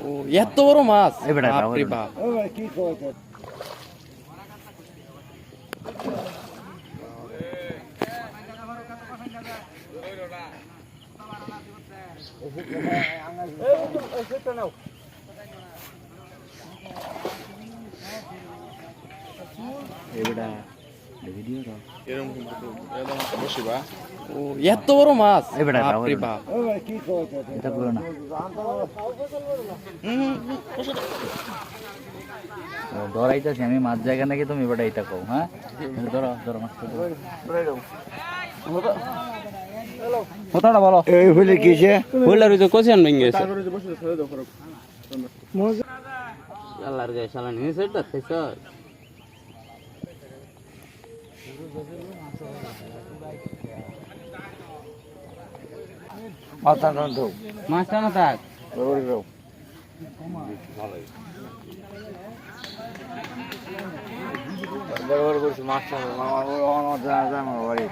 ও এত বড় মাছ বাপরে। বাপ। এরকম কিন্তু এরকম বসিবা। ও এত বড় মাছ বাপরে বাপ এটা না ধরাইতেছি আমি মাছ জায়গা নাকি তুমি এবারে এটা কও হ্যাঁ ধরো ধরো কথাটা বলো এই হলে কিসে বললার ওই যে কোচিয়ান ভেঙে গেছে যে আল্লাহর গায়ে শালা নিয়ে সেটা মাথা নন্দ মাছটা না থাক বড় বড় করছি মাছ আমার বাড়ি